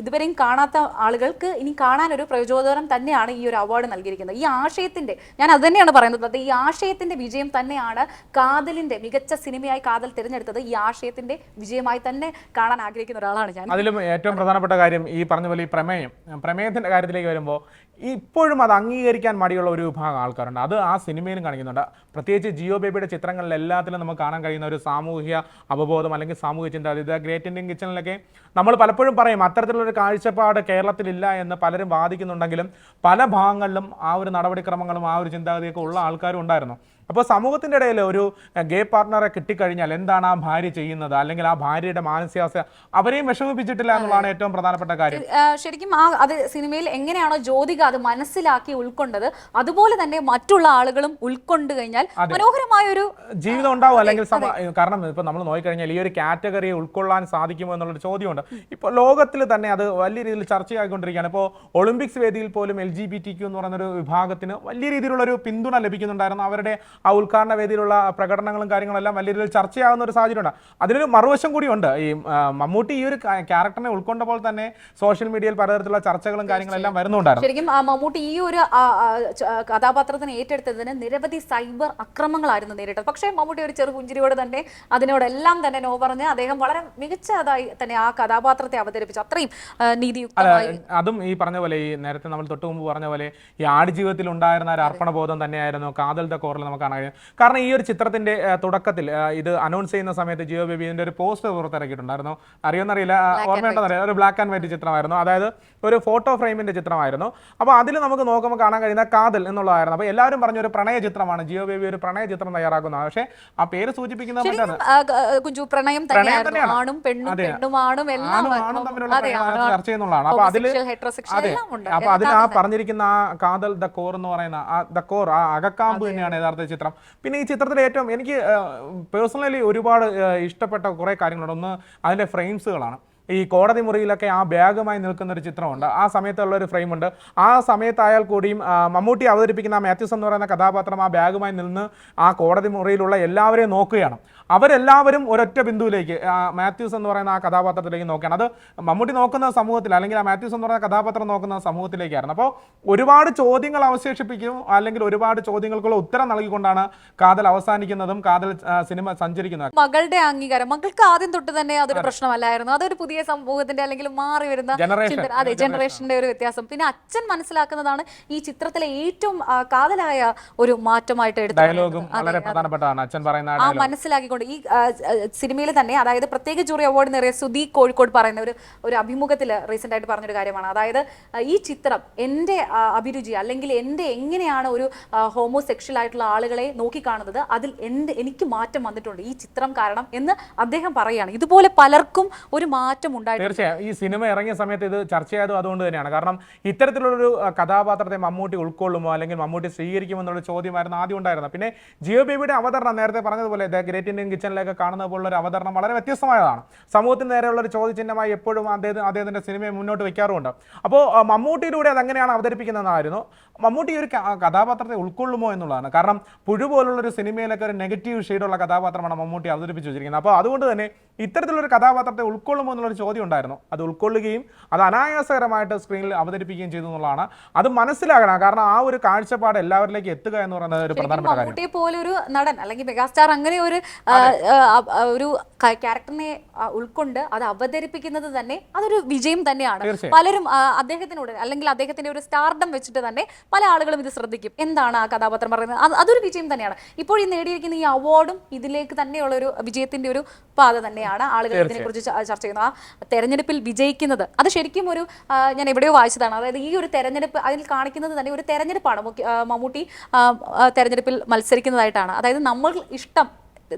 Speaker 2: ഇതുവരെയും കാണാത്ത ആളുകൾക്ക് ഇനി കാണാൻ ഒരു പ്രചോദനം തന്നെയാണ് ഈ ഒരു അവാർഡ് നൽകിയിരിക്കുന്നത്. ഈ ആശയത്തിന്റെ ഞാൻ അത് തന്നെയാണ് പറയുന്നത്. അത് ഈ ആശയത്തിന്റെ വിജയം തന്നെയാണ് കാതലിന്റെ മികച്ച സിനിമയായി കാതൽ തിരഞ്ഞെടുത്തത് ഈ ആശയത്തിന്റെ വിജയമായി തന്നെ കാണാൻ ആഗ്രഹിക്കുന്ന ഒരാളാണ് ഞാൻ.
Speaker 1: അതിലും ഏറ്റവും പ്രധാനപ്പെട്ട കാര്യം ഈ പറഞ്ഞ പോലെ ഈ പ്രമേയം പ്രമേയത്തിന്റെ കാര്യത്തിലേക്ക് വരുമ്പോൾ ഇപ്പോഴും അത് അംഗീകരിക്കാൻ മടിയുള്ള ഒരു വിഭാഗം ആൾക്കാരുണ്ട്. അത് ആ സിനിമയിലും കാണിക്കുന്നുണ്ട്. പ്രത്യേകിച്ച് ജിയോ ബേബിയുടെ ചിത്രങ്ങളിൽ എല്ലാത്തിലും നമുക്ക് കാണാൻ കഴിയുന്ന ഒരു സാമൂഹ്യ അവബോധം അല്ലെങ്കിൽ സാമൂഹിക ചിന്താഗതി ഗ്രേറ്റ് ഇന്ത്യൻ കിച്ചണിലൊക്കെ നമ്മൾ പലപ്പോഴും പറയും അത്തരത്തിലുള്ളൊരു കാഴ്ചപ്പാട് കേരളത്തിലില്ല എന്ന് പലരും വാദിക്കുന്നുണ്ടെങ്കിലും പല ഭാഗങ്ങളിലും ആ ഒരു നടപടിക്രമങ്ങളും ആ ഒരു ചിന്താഗതിയൊക്കെ ഉള്ള ആൾക്കാരും ഉണ്ടായിരുന്നു. അപ്പോൾ സമൂഹത്തിന്റെ ഇടയിൽ ഒരു ഗേ പാർട്ട്ണറെ കിട്ടിക്കഴിഞ്ഞാൽ എന്താണ് ആ ഭാര്യ ചെയ്യുന്നത്? അല്ലെങ്കിൽ ആ ഭാര്യയുടെ മാനസികാവസ്ഥ അവരെയും വിഷമിപ്പിച്ചിട്ടില്ല എന്നുള്ളതാണ് ഏറ്റവും പ്രധാനപ്പെട്ട കാര്യം.
Speaker 2: ശരിക്കും ആ അത് സിനിമയിൽ എങ്ങനെയാണോ ജ്യോതിക അത് മനസ്സിലാക്കി ഉൾക്കൊണ്ടത് അതുപോലെ തന്നെ മറ്റുള്ള ആളുകളും ഉൾക്കൊണ്ട് കഴിഞ്ഞാൽ മനോഹരമായ ഒരു
Speaker 1: ജീവിതം ഉണ്ടാവും അല്ലെങ്കിൽ കാരണം ഇപ്പൊ നമ്മൾ നോക്കിക്കഴിഞ്ഞാൽ ഈ ഒരു കാറ്റഗറിയെ ഉൾക്കൊള്ളാൻ സാധിക്കുമോ എന്നുള്ളൊരു ചോദ്യമുണ്ട്. ഇപ്പോൾ ലോകത്തിൽ തന്നെ അത് വലിയ രീതിയിൽ ചർച്ചയായിക്കൊണ്ടിരിക്കുകയാണ്. ഇപ്പോൾ ഒളിമ്പിക്സ് വേദിയിൽ പോലും L G B T Q എന്ന് പറയുന്ന ഒരു വിഭാഗത്തിന് വലിയ രീതിയിലുള്ള ഒരു പിന്തുണ ലഭിക്കുന്നുണ്ടായിരുന്നു. അവരുടെ ആ ഉദ്ഘാടന വേദിയിലുള്ള പ്രകടനങ്ങളും കാര്യങ്ങളെല്ലാം വലിയ രീതിയിൽ ചർച്ചയാകുന്ന ഒരു സാഹചര്യമുണ്ട്. അതിനൊരു മറുവശം കൂടിയുണ്ട് ഈ മമ്മൂട്ടി ഈ ഒരു ക്യാരക്ടറിനെ ഉൾക്കൊണ്ടപ്പോൾ തന്നെ സോഷ്യൽ മീഡിയയിൽ പലതരത്തിലുള്ള ചർച്ചകളും കാര്യങ്ങളെല്ലാം വരുന്നുണ്ടായിരുന്നു.
Speaker 2: ശരിക്കും മമ്മൂട്ടി ഈ ഒരു കഥാപാത്രത്തിന് ഏറ്റെടുത്തതിന് നിരവധി സൈബർ അക്രമങ്ങളായിരുന്നു നേരിട്ടത്. പക്ഷേ മമ്മൂട്ടി ഒരു ചെറു പുഞ്ചിരിയോട് തന്നെ അതിനോടെല്ലാം തന്നെ നോ പറഞ്ഞ് അദ്ദേഹം വളരെ മികച്ചതായി തന്നെ ആ കഥാപാത്രത്തെ അവതരിപ്പിച്ചു. അത്രയും നീതി നീതിയുക്തമായി.
Speaker 1: അതും ഈ പറഞ്ഞ പോലെ ഈ നേരത്തെ നമ്മൾ തൊട്ട് മുമ്പ് പറഞ്ഞ പോലെ ഈ ആടുജീവിതത്തിൽ ഉണ്ടായിരുന്ന ഒരു അർപ്പണബോധം തന്നെയായിരുന്നു. കാതൽ ദ കോറിൽ നമുക്ക് കാണാൻ കഴിയും. കാരണം ഈ ഒരു ചിത്രത്തിന്റെ തുടക്കത്തിൽ ഇത് അനൗൺസ് ചെയ്യുന്ന സമയത്ത് ജിയോ ബേബി ഇതിന്റെ ഒരു പോസ്റ്റർ പുറത്തിറക്കിയിട്ടുണ്ടായിരുന്നു. അറിയുമെന്നറിയില്ല ഓർമ്മയുണ്ടെന്നറിയില്ല ഒരു ബ്ലാക്ക് ആൻഡ് വൈറ്റ് ചിത്രമായിരുന്നു. അതായത് ഒരു ഫോട്ടോ ഫ്രെയിമിന്റെ ചിത്രമായിരുന്നു. അപ്പോൾ അതിൽ നമുക്ക് നോക്കുമ്പോൾ കാണാൻ കഴിയുന്ന കാതൽ എന്നുള്ളതായിരുന്നു. അപ്പോൾ എല്ലാവരും പറഞ്ഞ ഒരു പ്രണയ ചിത്രമാണ്. ജിയോ ബേബി ഒരു പ്രണയ ചിത്രം തയ്യാറാക്കുന്നത് പക്ഷേ ആ പേര് സൂചിപ്പിക്കുന്ന
Speaker 2: കുഞ്ചു പ്രണയം
Speaker 1: തന്നെയാണ്.
Speaker 2: ആണും പെണ്ണും പെണ്ണും ആണും എല്ലാം
Speaker 1: ചർച്ച ചെയ്യുന്നതാണ് അപ്പൊ
Speaker 2: heterosexual
Speaker 1: അതെ. അപ്പൊ അതിൽ ആ പറഞ്ഞിരിക്കുന്ന ആ കാതൽ ദ കോർ എന്ന് പറയുന്ന ആ ദ കോർ ആ അകക്കാമ്പ് തന്നെയാണ് യഥാർത്ഥ ചിത്രം. പിന്നെ ഈ ചിത്രത്തിൽ ഏറ്റവും എനിക്ക് പേഴ്സണലി ഒരുപാട് ഇഷ്ടപ്പെട്ട കുറേ കാര്യങ്ങളുണ്ട്. ഒന്ന് അതിന്റെ ഫ്രെയിംസുകളാണ് ഈ കോടതി മുറിയിലൊക്കെ ആ ബാഗുമായി നിൽക്കുന്ന ഒരു ചിത്രമുണ്ട്. ആ സമയത്തുള്ള ഒരു ഫ്രെയിമുണ്ട്. ആ സമയത്തായാൽ കൂടിയും മമ്മൂട്ടി അവതരിപ്പിക്കുന്ന മാത്യൂസ് എന്ന് പറയുന്ന കഥാപാത്രം ആ ബാഗുമായി നിന്ന് ആ കോടതി മുറിയിലുള്ള എല്ലാവരെയും നോക്കുകയാണ്. അവരെല്ലാവരും ഒരൊറ്റ ബിന്ദുവിലേക്ക് മാത്യൂസ് എന്ന് പറയുന്ന ആ കഥാപാത്രത്തിലേക്ക് നോക്കുകയാണ്. അത് മമ്മൂട്ടി നോക്കുന്ന സമൂഹത്തിൽ അല്ലെങ്കിൽ ആ മാത്യൂസ് എന്ന് പറയുന്ന കഥാപാത്രം നോക്കുന്ന സമൂഹത്തിലേക്കായിരുന്നു. അപ്പോൾ ഒരുപാട് ചോദ്യങ്ങൾ അവശേഷിപ്പിക്കും അല്ലെങ്കിൽ ഒരുപാട് ചോദ്യങ്ങൾക്കുള്ള ഉത്തരം നൽകിക്കൊണ്ടാണ് കാതൽ അവസാനിക്കുന്നതും കാതൽ സിനിമ സഞ്ചരിക്കുന്നത്.
Speaker 2: മകളുടെ അംഗീകാരം മകൾക്ക് ആദ്യം തൊട്ട് തന്നെ അതൊരു പ്രശ്നമല്ലായിരുന്നു. അതൊരു പുതിയ സമൂഹത്തിന്റെ അല്ലെങ്കിൽ മാറി വരുന്ന അതെ ജനറേഷന്റെ ഒരു വ്യത്യാസം. പിന്നെ അച്ഛൻ മനസ്സിലാക്കുന്നതാണ് ഈ ചിത്രത്തിലെ ഏറ്റവും കാതലായ ഒരു മാറ്റമായിട്ട് എടുത്തു
Speaker 1: ഡയലോഗും വളരെ പ്രധാനപ്പെട്ടതാണ്. അച്ഛൻ പറയുന്ന ആ
Speaker 2: ആ മനസ്സിലാക്കിക്കൊണ്ട് ഈ സിനിമയിൽ തന്നെ അതായത് പ്രത്യേക ജൂറി അവാർഡ് നേറിയ സുധി കോഴിക്കോട് പറയുന്ന ഒരു ഒരു അഭിമുഖത്തിൽ റീസെന്റ് ആയിട്ട് പറഞ്ഞൊരു കാര്യമാണ്. അതായത് ഈ ചിത്രം എന്റെ അഭിരുചി അല്ലെങ്കിൽ എന്റെ എങ്ങനെയാണ് ഒരു ഹോമോസെക്ഷൽ ആയിട്ടുള്ള ആളുകളെ നോക്കിക്കാണുന്നത് അതിൽ എന്റെ എനിക്ക് മാറ്റം വന്നിട്ടുണ്ട് ഈ ചിത്രം കാരണം എന്ന് അദ്ദേഹം പറയുകയാണ്. ഇതുപോലെ പലർക്കും ഒരു മാറ്റം ഉണ്ടായിട്ടുണ്ട്.
Speaker 1: തീർച്ചയായും. ഈ സിനിമ ഇറങ്ങിയ സമയത്ത് ഇത് ചർച്ചയായതും അതുകൊണ്ട് തന്നെയാണ്. കാരണം ഇത്തരത്തിലുള്ളൊരു കഥാപാത്രത്തെ മമ്മൂട്ടി ഉൾക്കൊള്ളുമോ അല്ലെങ്കിൽ മമ്മൂട്ടി സ്വീകരിക്കുമോ എന്നുള്ള ചോദ്യമായിരുന്നു ആദ്യം ഉണ്ടായിരുന്നത്. പിന്നെ ജിയോ ബേബിയുടെ അവതരണം നേരത്തെ പറഞ്ഞതുപോലെ ദ ഗ്രേറ്റ് ഇന്ത്യൻ കിച്ചണിലേക്ക് കാണുന്ന പോലുള്ള ഒരു അവതരണം വളരെ വ്യത്യസ്തമായതാണ്. സമൂഹത്തിന് നേരെയുള്ള ഒരു ചോദ്യചിഹ്നമായി എപ്പോഴും അദ്ദേഹം അദ്ദേഹത്തിന്റെ സിനിമയെ മുന്നോട്ട് വെക്കാറുമുണ്ട്. അപ്പോൾ മമ്മൂട്ടിയിലൂടെ അത് എങ്ങനെയാണ് അവതരിപ്പിക്കുന്നതെന്നായിരുന്നു. മമ്മൂട്ടി ഒരു കഥാപാത്രത്തെ ഉൾക്കൊള്ളുമോ എന്നുള്ളതാണ്. കാരണം പുഴു പോലുള്ള ഒരു സിനിമയിലൊക്കെ ഒരു നെഗറ്റീവ് ഷെയ്ഡുള്ള കഥാപാത്രമാണ് മമ്മൂട്ടി അവതരിപ്പിച്ചു വെച്ചിരിക്കുന്നത്. അപ്പോൾ അതുകൊണ്ട് തന്നെ ഇത്തരത്തിലൊരു കഥാപാത്രത്തെ ഉൾക്കൊള്ളുമോ എന്നുള്ളൊരു ചോദ്യം ഉണ്ടായിരുന്നു അത് ഉൾക്കൊള്ളുകയും അത് അനായാസകരമായിട്ട് സ്ക്രീനിൽ അവതരിപ്പിക്കുകയും ചെയ്തു എന്നുള്ളതാണ്. അത് മനസ്സിലാകണം. കാരണം ആ ഒരു കാഴ്ചപ്പാട് എല്ലാവരിലേക്ക് എത്തുക എന്ന് പറയുന്നത് ഒരു പ്രധാനപ്പെട്ട കാര്യം.
Speaker 2: മമ്മൂട്ടിയെ പോലെ ഒരു നടൻ അല്ലെങ്കിൽ മെഗാസ്റ്റാർ അങ്ങനെ ഒരു ഒരു ക്യാരക്ടറിനെ ഉൾക്കൊണ്ട് അത് അവതരിപ്പിക്കുന്നത് തന്നെ അതൊരു വിജയം തന്നെയാണ്. പലരും അദ്ദേഹത്തിനോട് അല്ലെങ്കിൽ അദ്ദേഹത്തിന്റെ ഒരു സ്റ്റാർഡം വെച്ചിട്ട് തന്നെ പല ആളുകളും ഇത് ശ്രദ്ധിക്കും. എന്താണ് ആ കഥാപാത്രം പറയുന്നത്? അതൊരു വിജയം തന്നെയാണ്. ഇപ്പോൾ ഈ നേടിയിരിക്കുന്ന ഈ അവാർഡും ഇതിലേക്ക് തന്നെയുള്ള ഒരു വിജയത്തിന്റെ ഒരു പാത തന്നെയാണ്. ആളുകൾ ഇതിനെക്കുറിച്ച് കുറിച്ച് ചർച്ച ചെയ്യുന്നത്. ആ തെരഞ്ഞെടുപ്പിൽ വിജയിക്കുന്നത്. അത് ശരിക്കും ഒരു ഞാൻ എവിടെയോ വായിച്ചതാണ്. അതായത് ഈ ഒരു തെരഞ്ഞെടുപ്പ് അതിൽ കാണിക്കുന്നത് തന്നെ ഒരു തെരഞ്ഞെടുപ്പാണ്. മമ്മൂട്ടി തെരഞ്ഞെടുപ്പിൽ മത്സരിക്കുന്നതായിട്ടാണ്. അതായത് നമ്മൾ ഇഷ്ടം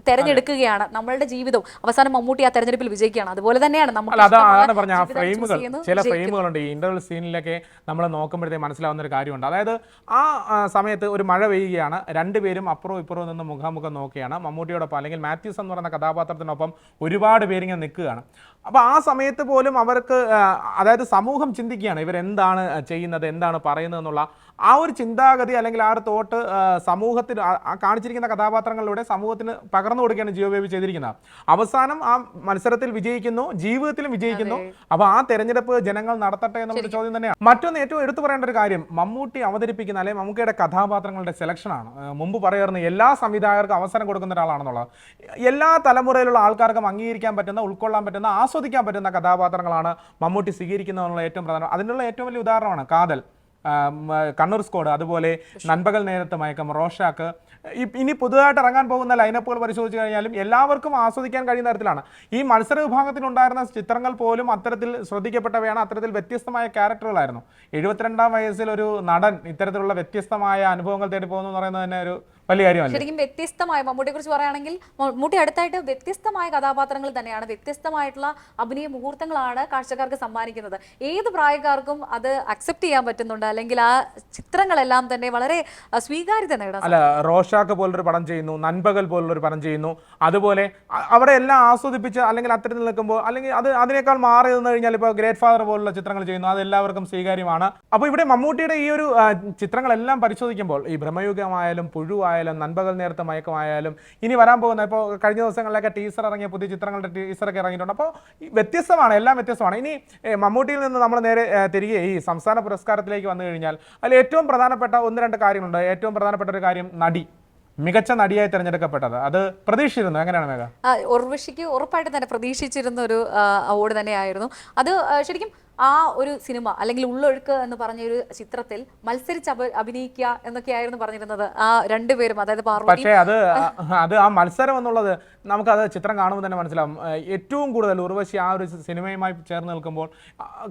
Speaker 2: തെരഞ്ഞെടുക്കുകയാണ് നമ്മളുടെ ജീവിതം അവസാനം മമ്മൂട്ടി ആ തെരഞ്ഞെടുപ്പിൽ വിജയിക്കുകയാണ്. അതുപോലെ തന്നെയാണ് ഇഷ്ടമുള്ള
Speaker 1: അതാണ് പറഞ്ഞ ആ ഫ്രെയിമുകൾ ചില ഫ്രെയിമുകളുണ്ട് ഈ ഇന്റർവൽ സീനിലൊക്കെ നമ്മൾ നോക്കുമ്പോഴത്തേക്ക് മനസ്സിലാവുന്ന ഒരു കാര്യമുണ്ട്. അതായത് ആ ആ, സമയത്ത് ഒരു മഴ പെയ്യുകയാണ്. രണ്ടുപേരും അപ്പുറവും ഇപ്പുറവും നിന്ന് മുഖാമുഖം നോക്കുകയാണ്. മമ്മൂട്ടിയോടൊപ്പം അല്ലെങ്കിൽ മാത്യൂസ് എന്ന് പറയുന്ന കഥാപാത്രത്തിനൊപ്പം ഒരുപാട് പേരിങ്ങനെ നിൽക്കുകയാണ്. അപ്പോൾ ആ സമയത്ത് പോലും അവർക്ക് അതായത് സമൂഹം ചിന്തിക്കുകയാണ് ഇവരെന്താണ് ചെയ്യുന്നത് എന്താണ് പറയുന്നത് എന്നുള്ള ആ ഒരു ചിന്താഗതി അല്ലെങ്കിൽ ആ ഒരു തോട്ട് സമൂഹത്തിന് കാണിച്ചിരിക്കുന്ന കഥാപാത്രങ്ങളിലൂടെ സമൂഹത്തിന് പകർന്നു കൊടുക്കുകയാണ് ജിയോ ബേബി ചെയ്തിരിക്കുന്നത്. അവസാനം ആ മത്സരത്തിൽ വിജയിക്കുന്നു ജീവിതത്തിലും വിജയിക്കുന്നു. അപ്പൊ ആ തെരഞ്ഞെടുപ്പ് ജനങ്ങൾ നടത്തട്ടെ എന്നുള്ള ചോദ്യം തന്നെയാണ്. മറ്റൊന്ന് ഏറ്റവും എടുത്തു പറയേണ്ട ഒരു കാര്യം മമ്മൂട്ടി അവതരിപ്പിക്കുന്ന അല്ലെങ്കിൽ മമ്മൂട്ടിയുടെ കഥാപാത്രങ്ങളുടെ സെലക്ഷനാണ് മുമ്പ് പറയാറുണ്ട് എല്ലാ സംവിധായകർക്കും അവസരം കൊടുക്കുന്ന ഒരാളാണെന്നുള്ളത്. എല്ലാ തലമുറയിലുള്ള ആൾക്കാർക്കും അംഗീകരിക്കാൻ പറ്റുന്ന ഉൾക്കൊള്ളാൻ പറ്റുന്ന ആസ്വദിക്കാൻ പറ്റുന്ന കഥാപാത്രങ്ങളാണ് മമ്മൂട്ടി സ്വീകരിക്കുന്നതെന്നുള്ള ഏറ്റവും പ്രധാനം. അതിനുള്ള ഏറ്റവും വലിയ ഉദാഹരണമാണ് കാതൽ. കണ്ണൂർ സ്ക്വാഡ് അതുപോലെ നൻപകൽ നേരത്തെ മയക്കം റോഷാക്ക്. ഇനി പുതുതായിട്ട് ഇറങ്ങാൻ പോകുന്ന ലൈനപ്പുകൾ പരിശോധിച്ച് കഴിഞ്ഞാലും എല്ലാവർക്കും ആസ്വദിക്കാൻ കഴിയുന്ന തരത്തിലാണ്. ഈ മത്സര വിഭാഗത്തിനുണ്ടായിരുന്ന ചിത്രങ്ങൾ പോലും അത്തരത്തിൽ ശ്രദ്ധിക്കപ്പെട്ടവയാണ്. അത്തരത്തിൽ വ്യത്യസ്തമായ ക്യാരക്ടറുകളായിരുന്നു എഴുപത്തിരണ്ടാം വയസ്സിൽ ഒരു നടൻ ഇത്തരത്തിലുള്ള വ്യത്യസ്തമായ അനുഭവങ്ങൾ തേടി പോകുന്നു എന്ന് പറയുന്നത് തന്നെ ഒരു വലിയ കാര്യമല്ല.
Speaker 2: ശരിക്കും വ്യത്യസ്തമായ മമ്മൂട്ടിയെ കുറിച്ച് പറയുകയാണെങ്കിൽ മമ്മൂട്ടി അടുത്തായിട്ട് വ്യത്യസ്തമായ കഥാപാത്രങ്ങൾ തന്നെയാണ്. വ്യത്യസ്തമായിട്ടുള്ള അഭിനയ മുഹൂർത്തങ്ങളാണ് കാഴ്ചക്കാർക്ക് സമ്മാനിക്കുന്നത്. ഏത് പ്രായക്കാർക്കും അത് അക്സെപ്റ്റ് ചെയ്യാൻ പറ്റുന്നുണ്ട്. അല്ലെങ്കിൽ ആ ചിത്രങ്ങളെല്ലാം തന്നെ വളരെ സ്വീകാര്യത നേടാം
Speaker 1: അല്ല റോഷാക്ക് പോലൊരു പടം ചെയ്യുന്നു നൻപകൽ പോലുള്ളൊരു പടം ചെയ്യുന്നു. അതുപോലെ അവിടെ എല്ലാം ആസ്വദിപ്പിച്ച് അല്ലെങ്കിൽ അത്തരത്തിൽ നിൽക്കുമ്പോൾ അല്ലെങ്കിൽ അത് അതിനേക്കാൾ മാറി നിന്ന് കഴിഞ്ഞാൽ ഇപ്പോൾ ഗ്രേറ്റ് ഫാദർ പോലുള്ള ചിത്രങ്ങൾ ചെയ്യുന്നു. അത് എല്ലാവർക്കും സ്വീകാര്യമാണ്. അപ്പോൾ ഇവിടെ മമ്മൂട്ടിയുടെ ഈ ഒരു ചിത്രങ്ങളെല്ലാം പരിശോധിക്കുമ്പോൾ ഈ ബ്രഹ്മയുഗമായാലും പുഴുവായാലും നൻപകൽ നേരത്തെ മയക്കമായാലും ഇനി വരാൻ പോകുന്ന ഇപ്പോൾ കഴിഞ്ഞ ദിവസങ്ങളിലൊക്കെ ടീസർ ഇറങ്ങിയ പുതിയ ചിത്രങ്ങളുടെ ടീസറൊക്കെ ഇറങ്ങിയിട്ടുണ്ട്. അപ്പോൾ വ്യത്യസ്തമാണ് എല്ലാം വ്യത്യസ്തമാണ്. ഇനി മമ്മൂട്ടിയിൽ നിന്ന് നമ്മൾ നേരെ തിരികെ ഈ സംസ്ഥാന പുരസ്കാരത്തിലേക്ക് വന്നു കഴിഞ്ഞാൽ അതിൽ ഏറ്റവും പ്രധാനപ്പെട്ട ഒന്ന് രണ്ട് കാര്യങ്ങളുണ്ട്. ഏറ്റവും പ്രധാനപ്പെട്ട ഒരു കാര്യം നടി മികച്ച നടിയായി തിരഞ്ഞെടുക്കപ്പെട്ടത്. അത് പ്രതീക്ഷിച്ചിരുന്നു? എങ്ങനെയാണ് മേഘ?
Speaker 2: ഉർവശിക്ക് ഉറപ്പായിട്ട് തന്നെ പ്രതീക്ഷിച്ചിരുന്ന ഒരു അവാർഡ് തന്നെയായിരുന്നു. അത് ശരിക്കും ആ ഒരു സിനിമ അല്ലെങ്കിൽ ഉള്ളൊഴുക്ക് എന്ന് പറഞ്ഞ ഒരു ചിത്രത്തിൽ മത്സരിച്ച് അഭിനയിക്കുക എന്നൊക്കെയായിരുന്നു പറഞ്ഞിരുന്നത് ആ രണ്ടുപേരും അതായത് പാർവതി
Speaker 1: പക്ഷേ അത് അത് ആ മത്സരം എന്നുള്ളത് നമുക്കത് ചിത്രം കാണുമ്പോൾ തന്നെ മനസ്സിലാവും. ഏറ്റവും കൂടുതൽ ഉർവശി ആ ഒരു സിനിമയുമായി ചേർന്ന് നിൽക്കുമ്പോൾ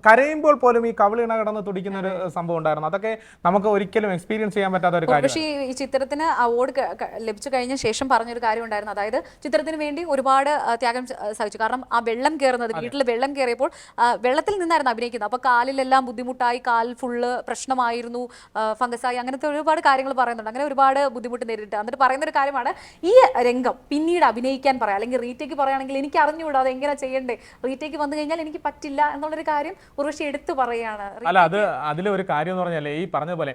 Speaker 1: കരയുമ്പോൾ പോലും ഈ കവിളിണ കടന്ന് തുടിക്കുന്ന ഒരു സംഭവം ഉണ്ടായിരുന്നു. അതൊക്കെ നമുക്ക് ഒരിക്കലും എക്സ്പീരിയൻസ് ചെയ്യാൻ പറ്റാത്ത ഒരു കാര്യം
Speaker 2: പക്ഷേ ഈ ചിത്രത്തിന് അവാർഡ് ലഭിച്ചു കഴിഞ്ഞ ശേഷം പറഞ്ഞൊരു കാര്യം ഉണ്ടായിരുന്നു. അതായത് ചിത്രത്തിന് വേണ്ടി ഒരുപാട് ത്യാഗം സഹിച്ചു. കാരണം ആ വെള്ളം കയറുന്നത് വീട്ടിൽ വെള്ളം കയറിയപ്പോൾ വെള്ളത്തിൽ നിന്നായിരുന്നു അഭിനയിക്കുന്നത്. അപ്പൊ കാലിലെല്ലാം ബുദ്ധിമുട്ടായി കാൽ ഫുള്ള് പ്രശ്നമായിരുന്നു ഫംഗസായി അങ്ങനത്തെ ഒരുപാട് കാര്യങ്ങൾ പറയുന്നുണ്ട്. അങ്ങനെ ഒരുപാട് ബുദ്ധിമുട്ട് നേരിട്ട് എന്നിട്ട് പറയുന്ന ഒരു കാര്യമാണ് ഈ രംഗം പിന്നീട് അഭിനയിക്കാൻ പറയാം. അല്ലെങ്കിൽ റീറ്റേക്ക് പറയുകയാണെങ്കിൽ എനിക്ക് അറിഞ്ഞുകൂടാ അത് എങ്ങനെ ചെയ്യണ്ടേ? റീറ്റേക്ക് വന്നു കഴിഞ്ഞാൽ എനിക്ക് പറ്റില്ല എന്നുള്ളൊരു കാര്യം ഉർവശി എടുത്തു പറയുകയാണ്
Speaker 1: അല്ല അത് അതിലൊരു കാര്യം എന്ന് പറഞ്ഞാൽ ഈ പറഞ്ഞ പോലെ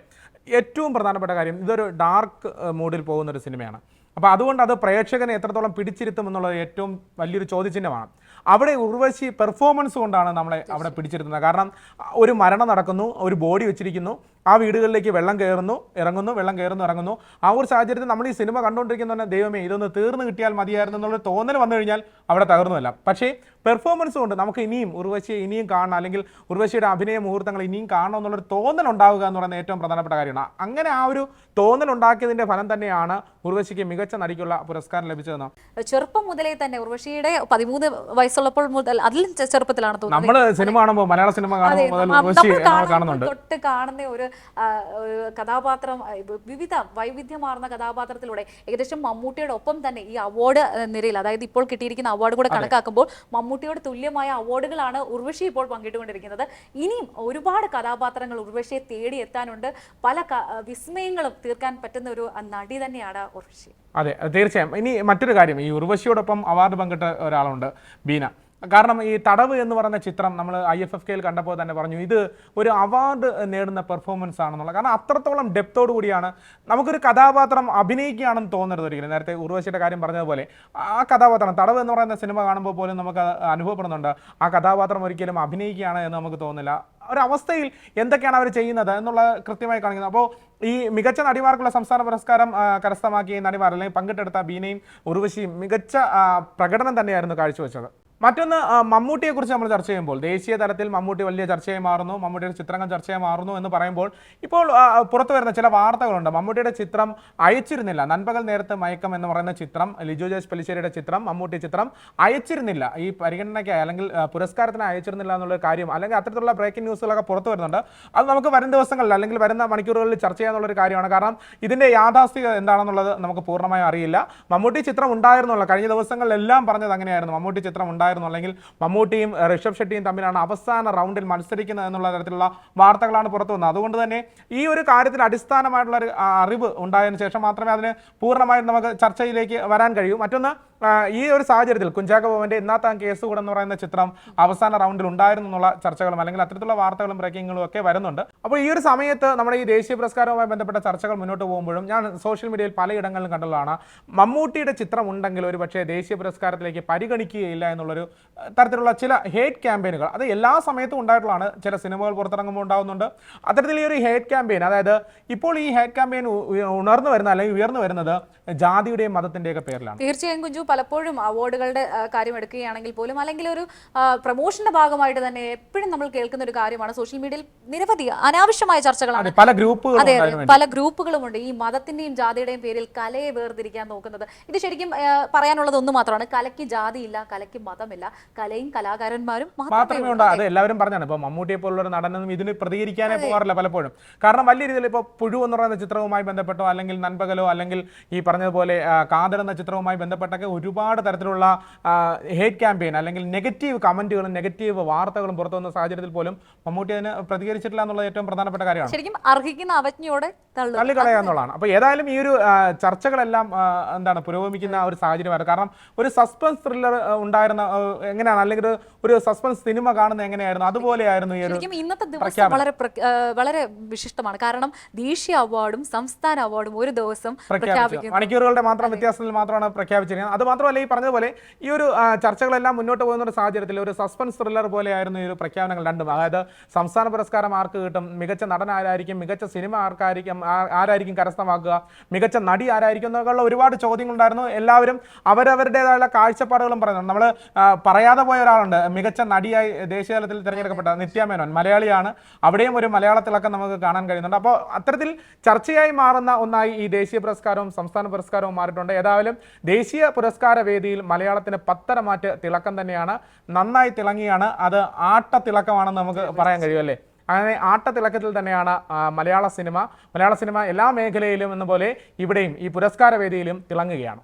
Speaker 1: ഏറ്റവും പ്രധാനപ്പെട്ട കാര്യം ഇതൊരു ഡാർക്ക് മൂഡിൽ പോകുന്ന ഒരു സിനിമയാണ്. അപ്പോൾ അതുകൊണ്ട് അത് പ്രേക്ഷകനെ എത്രത്തോളം പിടിച്ചിരുത്തും എന്നുള്ളത് ഏറ്റവും വലിയൊരു ചോദ്യചിഹ്നമാണ്. അവിടെ ഉർവശി പെർഫോമൻസ് കൊണ്ടാണ് നമ്മളെ അവിടെ പിടിച്ചിരുന്നത് കാരണം ഒരു മരണം നടക്കുന്നു ഒരു ബോഡി വെച്ചിരിക്കുന്നു. ആ വീടുകളിലേക്ക് വെള്ളം കയറുന്നു ഇറങ്ങുന്നു വെള്ളം കയറുന്നു ഇറങ്ങുന്നു. ആ ഒരു സാഹചര്യത്തിൽ നമ്മൾ ഈ സിനിമ കണ്ടുകൊണ്ടിരിക്കുന്ന തന്നെ ദൈവമേ ഇതൊന്ന് തീർന്നു കിട്ടിയാൽ മതിയായിരുന്നു എന്നുള്ളൊരു തോന്നൽ വന്നു കഴിഞ്ഞാൽ അവിടെ തകർന്നുമല്ല പക്ഷേ പെർഫോമൻസ് കൊണ്ട് നമുക്ക് ഇനിയും ഉർവശിയെ ഇനിയും കാണണം അല്ലെങ്കിൽ ഉർവശിയുടെ അഭിനയ മുഹൂർത്തങ്ങൾ ഇനിയും കാണണം എന്നുള്ളൊരു തോന്നൽ ഉണ്ടാവുക എന്ന് പറയുന്ന ഏറ്റവും പ്രധാനപ്പെട്ട കാര്യമാണ്. അങ്ങനെ ആ ഒരു തോന്നൽ ഉണ്ടാക്കിയതിന്റെ ഫലം തന്നെയാണ് ഉർവശിക്ക് മികച്ച നടിക്കുള്ള പുരസ്കാരം ലഭിച്ചതെന്ന്.
Speaker 2: ചെറുപ്പം മുതലേ തന്നെ ഉർവശിയുടെ പതിമൂന്ന് വയസ്സുള്ളപ്പോൾ മുതൽ അതിലും ചെറുപ്പത്തിലാണ്
Speaker 1: നമ്മൾ സിനിമ കാണുമ്പോൾ മലയാള സിനിമ കാണുമ്പോൾ കാണുന്നുണ്ട്.
Speaker 2: തൊട്ട് കാണുന്ന ഒരു കഥാപാത്രം വിവിധ വൈവിധ്യമാർന്ന കഥാപാത്രത്തിലൂടെ ഏകദേശം മമ്മൂട്ടിയുടെ ഒപ്പം തന്നെ ഈ അവാർഡ് നിരയിൽ അതായത് ഇപ്പോൾ കിട്ടിയിരിക്കുന്ന അവാർഡ് കൂടെ കണക്കാക്കുമ്പോൾ മമ്മൂട്ടിയോട് തുല്യമായ അവാർഡുകളാണ് ഉർവശി ഇപ്പോൾ പങ്കിട്ടുകൊണ്ടിരിക്കുന്നത്. ഇനിയും ഒരുപാട് കഥാപാത്രങ്ങൾ ഉർവശിയെ തേടി എത്താനുണ്ട്. പല വിസ്മയങ്ങളും തീർക്കാൻ പറ്റുന്ന ഒരു നടി തന്നെയാണ് ഉർവശി.
Speaker 1: അത് തീർച്ചയായും. ഇനി മറ്റൊരു കാര്യം. ഈ ഉർവശിയോടൊപ്പം അവാർഡ് പങ്കിട്ട ഒരാളുണ്ട് ബീന. കാരണം ഈ തടവ് എന്ന് പറയുന്ന ചിത്രം നമ്മൾ ഐ എഫ് എഫ് കെയിൽ കണ്ടപ്പോൾ തന്നെ പറഞ്ഞു ഇത് ഒരു അവാർഡ് നേടുന്ന പെർഫോമൻസ് ആണെന്നുള്ളത് കാരണം അത്രത്തോളം ഡെപ്തോടു കൂടിയാണ്. നമുക്കൊരു കഥാപാത്രം അഭിനയിക്കുകയാണെന്ന് തോന്നരുത് ഒരിക്കലും. നേരത്തെ ഉർവശിയുടെ കാര്യം പറഞ്ഞതുപോലെ ആ കഥാപാത്രം തടവ് എന്ന് പറയുന്ന സിനിമ കാണുമ്പോൾ പോലും നമുക്ക് അനുഭവപ്പെടുന്നുണ്ട്. ആ കഥാപാത്രം ഒരിക്കലും അഭിനയിക്കുകയാണ് എന്ന് നമുക്ക് തോന്നില്ല. ഒരവസ്ഥയിൽ എന്തൊക്കെയാണ് അവർ ചെയ്യുന്നത് എന്നുള്ള കൃത്യമായി കാണിക്കുന്നത് അപ്പോൾ ഈ മികച്ച നടിമാർക്കുള്ള സംസ്ഥാന പുരസ്കാരം കരസ്ഥമാക്കി കരസ്ഥമാക്കിയ നടിമാർ അല്ലെങ്കിൽ പങ്കിട്ടെടുത്ത ബീനയും ഉർവശിയും മികച്ച പ്രകടനം തന്നെയായിരുന്നു കാഴ്ചവെച്ചത്. മറ്റൊന്ന് മമ്മൂട്ടിയെക്കുറിച്ച് മമ്മൂട്ടിയെ കുറിച്ച് നമ്മൾ ചർച്ച ചെയ്യുമ്പോൾ ദേശീയ തലത്തിൽ മമ്മൂട്ടി വലിയ ചർച്ചയായി മാറുന്നു മമ്മൂട്ടിയുടെ ചിത്രങ്ങൾ ചർച്ചയായി മാറുന്നു എന്ന് പറയുമ്പോൾ ഇപ്പോൾ പുറത്തു വരുന്ന ചില വാർത്തകളുണ്ട്. മമ്മൂട്ടിയുടെ ചിത്രം അയച്ചിരുന്നില്ല. നൻപകൽ നേരത്തെ മയക്കം എന്ന് പറയുന്ന ചിത്രം ലിജു ജോസ് പെലിശ്ശേരിയുടെ ചിത്രം മമ്മൂട്ടി ചിത്രം അയച്ചിരുന്നില്ല. ഈ പരിഗണനയ്ക്കായി അല്ലെങ്കിൽ പുരസ്കാരത്തിന് അയച്ചിരുന്നില്ല എന്നുള്ള കാര്യം അല്ലെങ്കിൽ അത്തരത്തിലുള്ള ബ്രേക്കിംഗ് ന്യൂസുകളൊക്കെ പുറത്തു വരുന്നുണ്ട്. അത് നമുക്ക് വരും ദിവസങ്ങളിൽ അല്ലെങ്കിൽ വരുന്ന മണിക്കൂറുകളിൽ ചർച്ച ചെയ്യാന്നുള്ളൊരു കാര്യമാണ്. കാരണം ഇതിന്റെ യാഥാസ്ഥിക എന്താണെന്നുള്ളത് നമുക്ക് പൂർണമായും അറിയില്ല. മമ്മൂട്ടി ചിത്രം ഉണ്ടായിരുന്നുള്ള കഴിഞ്ഞ ദിവസങ്ങളിലെല്ലാം പറഞ്ഞത് അങ്ങനെയായിരുന്നു. മമ്മൂട്ടി ചിത്രം ഉണ്ടായിരുന്നു അല്ലെങ്കിൽ മമ്മൂട്ടിയും ഋഷഭ് ഷെട്ടിയും തമ്മിലാണ് അവസാന റൗണ്ടിൽ മത്സരിക്കുന്നത് എന്നുള്ള തരത്തിലുള്ള വാർത്തകളാണ് പുറത്തു വന്നത്. അതുകൊണ്ട് തന്നെ ഈ ഒരു കാര്യത്തിൽ അടിസ്ഥാനമായിട്ടുള്ള ഒരു അറിവ് ഉണ്ടായതിനു ശേഷം മാത്രമേ അതിന് പൂർണമായും നമുക്ക് ചർച്ചയിലേക്ക് വരാൻ കഴിയൂ. മറ്റൊന്ന് ഈ ഒരു സാഹചര്യത്തിൽ കുഞ്ചാക്കോ ബോബന്റെ ഇന്നാത്താൻ കേസ് കൂടെ എന്ന് പറയുന്ന ചിത്രം അവസാന റൗണ്ടിൽ ഉണ്ടായിരുന്നു എന്നുള്ള ചർച്ചകളും അല്ലെങ്കിൽ അത്തരത്തിലുള്ള വാർത്തകളും ബ്രേക്കിങ്ങുകളും ഒക്കെ വരുന്നുണ്ട്. അപ്പോൾ ഈ ഒരു സമയത്ത് നമ്മുടെ ഈ ദേശീയ പുരസ്കാരവുമായി ബന്ധപ്പെട്ട ചർച്ചകൾ മുന്നോട്ട് പോകുമ്പോഴും ഞാൻ സോഷ്യൽ മീഡിയയിൽ പലയിടങ്ങളിലും കണ്ടതാണ് മമ്മൂട്ടിയുടെ ചിത്രം ഉണ്ടെങ്കിൽ ഒരു പക്ഷേ ദേശീയ പുരസ്കാരത്തിലേക്ക് പരിഗണിക്കുകയില്ല എന്നുള്ളൊരു തരത്തിലുള്ള ചില ഹേറ്റ് ക്യാമ്പയിനുകൾ. അത് എല്ലാ സമയത്തും ഉണ്ടായിട്ടുള്ളതാണ്. ചില സിനിമകൾ പുറത്തിറങ്ങുമ്പോൾ ഉണ്ടാകുന്നുണ്ട് അത്തരത്തിൽ ഈ ഒരു ഹേറ്റ് ക്യാമ്പയിൻ അതായത് ഇപ്പോൾ ഈ ഹേറ്റ് ക്യാമ്പയിൻ ഉണർന്നു വരുന്ന അല്ലെങ്കിൽ ഉയർന്നു വരുന്നത് ജാതിയുടെയും മതത്തിന്റെയൊക്കെ പേരിലാണ്.
Speaker 2: തീർച്ചയായും കുഞ്ചു പലപ്പോഴും അവാർഡുകളുടെ കാര്യം എടുക്കുകയാണെങ്കിൽ പോലും അല്ലെങ്കിൽ ഒരു പ്രൊമോഷന്റെ ഭാഗമായിട്ട് തന്നെ എപ്പോഴും നമ്മൾ കേൾക്കുന്ന ഒരു കാര്യമാണ് സോഷ്യൽ മീഡിയയിൽ നിരവധി അനാവശ്യമായ ചർച്ചകളാണ്.
Speaker 1: അതെ പല ഗ്രൂപ്പുകളും
Speaker 2: അതെ. പല ഗ്രൂപ്പുകളുമുണ്ട്. ഈ മതത്തിന്റെയും ജാതിയുടെയും പേരിൽ കലയെ വേർതിരിക്കാൻ നോക്കുന്നത്. ഇത് ശരിക്കും പറയാനുള്ളത് ഒന്ന് മാത്രമാണ്. കലയ്ക്ക് ജാതിയില്ല കലയ്ക്ക് മതമില്ല. കലയും കലാകാരന്മാരും
Speaker 1: മാത്രമേ ഉണ്ട് അതെ. എല്ലാവരും പറഞ്ഞാണ്. ഇപ്പൊ മമ്മൂട്ടിയെ പോലുള്ള നടനൊന്നും ഇതിന് പ്രതികരിക്കാനേ പോകാറില്ല പലപ്പോഴും. കാരണം വലിയ രീതിയിൽ ഇപ്പോൾ പുഴു എന്ന് പറയുന്ന ചിത്രവുമായി ബന്ധപ്പെട്ടോ അല്ലെങ്കിൽ നൻപകലോ അല്ലെങ്കിൽ ഈ പറഞ്ഞതുപോലെ കാതൽ എന്ന ചിത്രവുമായി ബന്ധപ്പെട്ടൊക്കെ ഒരുപാട് തരത്തിലുള്ള ഹേറ്റ് ക്യാമ്പയിൻ അല്ലെങ്കിൽ നെഗറ്റീവ് കമന്റുകളും നെഗറ്റീവ് വാർത്തകളും പുറത്തു വന്ന സാഹചര്യത്തിൽ പോലും മമ്മൂട്ടി അതിന് പ്രതികരിച്ചിട്ടില്ല എന്നുള്ളത് ഏറ്റവും പ്രധാനപ്പെട്ട കാര്യമാണ്.
Speaker 2: ശരിക്കും അർഹിക്കുന്ന അവജ്ഞയോടെ തള്ളു.
Speaker 1: തള്ളിക്കളയുക എന്നുള്ളതാണ്. അപ്പോൾ ഏതായാലും ഈ ഒരു ചർച്ചകളെല്ലാം എന്താണ് പുരോഗമിക്കുന്ന ഒരു സാഹചര്യമായിരുന്നു. കാരണം ഒരു സസ്പെൻസ് ത്രില്ലർ ഉണ്ടായിരുന്ന എങ്ങനെയാണ്? അല്ലെങ്കിൽ ഒരു- സസ്പെൻസ് സിനിമ കാണുന്നത് എങ്ങനെയായിരുന്നു? അതുപോലെയായിരുന്നു ഈ ഒരു
Speaker 2: ഇന്നത്തെ ദിവസം വളരെ വളരെ വിശിഷ്ടമാണ്. കാരണം ദേശീയ അവാർഡും സംസ്ഥാന അവാർഡും ഒരു ദിവസം പ്രഖ്യാപിക്കും
Speaker 1: മണിക്കൂറുകളുടെ മാത്രം വ്യത്യാസത്തിൽ മാത്രമാണ് പ്രഖ്യാപിച്ചിരിക്കുന്നത്. അത് മാത്രമല്ല ഈ പറഞ്ഞതുപോലെ ഈ ഒരു ചർച്ചകളെല്ലാം മുന്നോട്ട് പോകുന്ന ഒരു സാഹചര്യത്തിൽ ഒരു സസ്പെൻസ് ത്രില്ലർ പോലെയായിരുന്നു ഈ ഒരു പ്രഖ്യാപനങ്ങൾ രണ്ടും. അതായത് സംസ്ഥാന പുരസ്കാരം ആർക്ക് കിട്ടും മികച്ച നടൻ ആരായിരിക്കും മികച്ച സിനിമ ആർക്കായിരിക്കും ആരായിരിക്കും കരസ്ഥമാക്കുക മികച്ച നടി ആരായിരിക്കും എന്നൊക്കെയുള്ള ഒരുപാട് ചോദ്യങ്ങളുണ്ടായിരുന്നു. എല്ലാവരും അവരവരുടേതായുള്ള കാഴ്ചപ്പാടുകളും പറയുന്നുണ്ട്. നമ്മൾ പറയാതെ പോയ ഒരാളുണ്ട്. മികച്ച നടിയായി ദേശീയ തലത്തിൽ തിരഞ്ഞെടുക്കപ്പെട്ട നിത്യാമേനോൻ മലയാളിയാണ്. അവിടെയും ഒരു മലയാളത്തിലൊക്കെ നമുക്ക് കാണാൻ കഴിയുന്നുണ്ട്. അപ്പോൾ അത്തരത്തിൽ ചർച്ചയായി മാറുന്ന ഒന്നായി ഈ ദേശീയ പുരസ്കാരവും സംസ്ഥാന പുരസ്കാരവും മാറിയിട്ടുണ്ട്. ഏതായാലും ദേശീയ പുരസ്കാര വേദിയിൽ മലയാളത്തിന് പത്തരമാറ്റ് തിളക്കം തന്നെയാണ്. നന്നായി തിളങ്ങിയാണ്. അത് ആട്ട തിളക്കമാണെന്ന് നമുക്ക് പറയാൻ കഴിയുമല്ലേ? അങ്ങനെ ആട്ടത്തിളക്കത്തിൽ തന്നെയാണ് മലയാള സിനിമ. മലയാള സിനിമ എല്ലാ മേഖലയിലും എന്ന പോലെ ഇവിടെയും ഈ പുരസ്കാര വേദിയിലും തിളങ്ങുകയാണ്.